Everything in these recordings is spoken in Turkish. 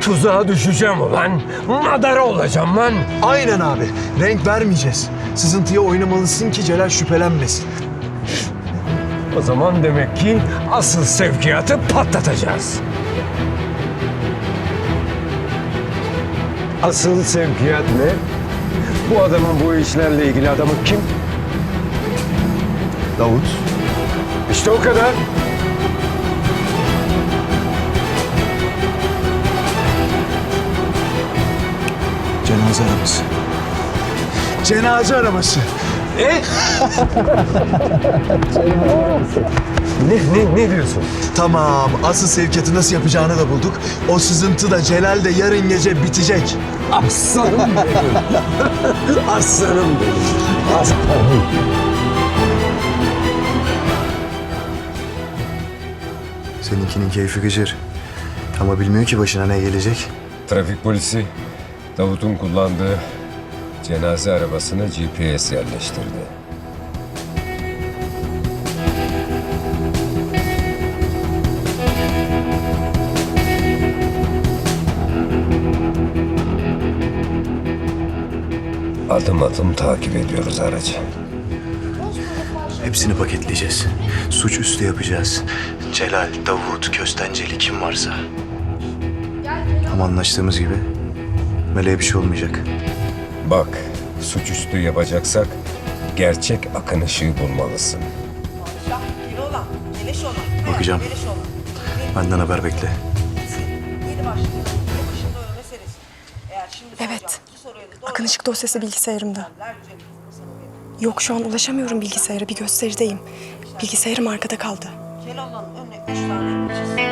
Tuzağa düşeceğim ulan. Madara olacağım lan. Aynen abi. Renk vermeyeceğiz. Sızıntıya oynamalısın ki Celal şüphelenmesin. O zaman demek ki asıl sevkiyatı patlatacağız. Asıl sevkiyat ne? Bu adamın bu işlerle ilgili adamı kim? Davut. İşte o kadar. Cenaze arabası. Cenaze arabası. Ne? ne, ne, ne diyorsun? Tamam. Asıl sevkiyatı nasıl yapacağını da bulduk. O sızıntı da Celal de yarın gece bitecek. Aslanım benim. Aslanım benim. Aslanım. Seninkinin keyfi gıcır. Ama bilmiyor ki başına ne gelecek. Trafik polisi Davut'un kullandığı cenaze arabasına GPS yerleştirdi. Adım adım takip ediyoruz aracı. Hepsini paketleyeceğiz. Suçüstü yapacağız. Celal, Davut, Köstenceli kim varsa. Ama anlaştığımız gibi Meleğe bir şey olmayacak. Bak, suçüstü yapacaksak gerçek akın ışığı bulmalısın. Bakacağım. Benden haber bekle. Evet. Akın ışık dosyası bilgisayarımda. Yok şu an ulaşamıyorum bilgisayara. Bir gösterideyim. Bilgisayarım arkada kaldı. Keloğlan'ın önüne üç tane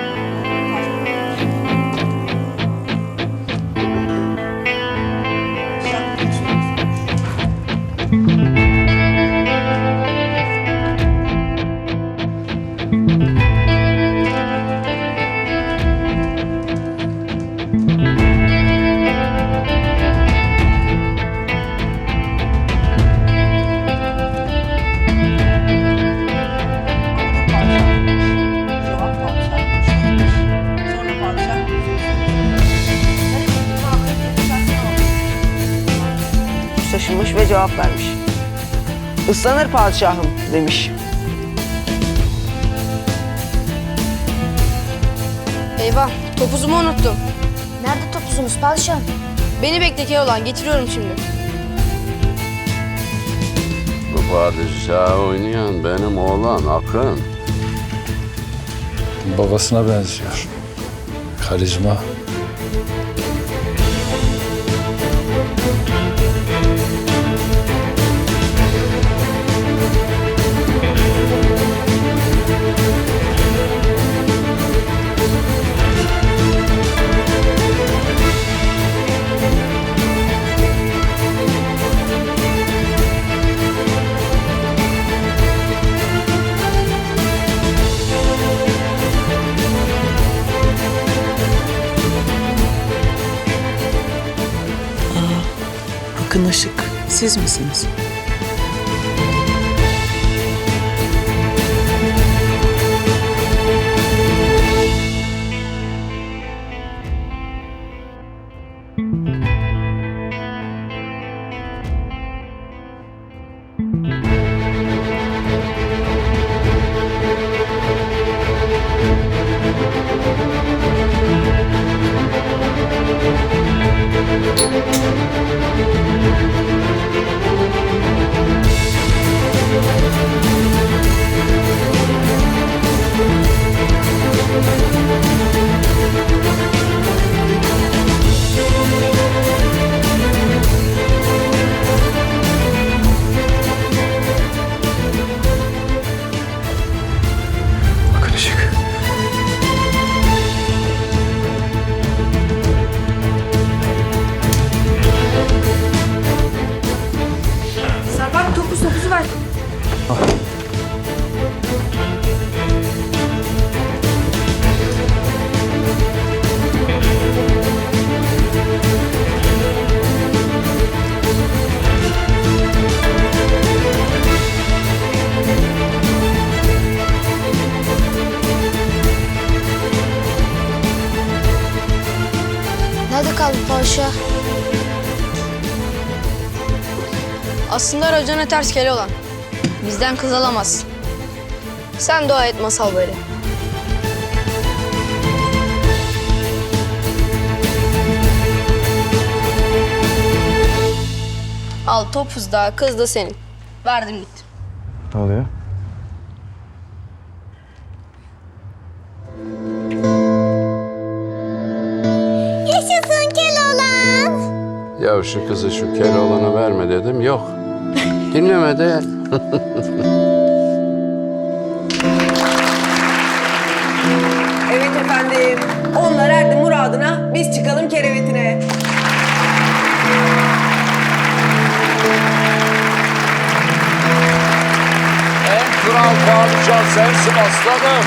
cevap vermiş. Islanır padişahım demiş. Eyvah, topuzumu unuttum. Nerede topuzunuz padişahım? Beni bekle Keloğlan, getiriyorum şimdi. Bu padişahı oynayan benim oğlan Akın. Babasına benziyor. Karizma. Akın siz misiniz? var. Bak dokuz dokuzu var. Ah. Nerede kaldı paşa? Aslında racona ters Keloğlan. Bizden kız alamaz. Sen dua et masal böyle. Al topuz da kız da senin. Verdim gitti. Ne oluyor? Yaşasın Keloğlan. Ya şu kızı şu Keloğlan'a verme dedim. Yok. Dinlemedi. Evet efendim. Onlar erdi muradına. Biz çıkalım kerevetine. En kral padişah sensin aslanım.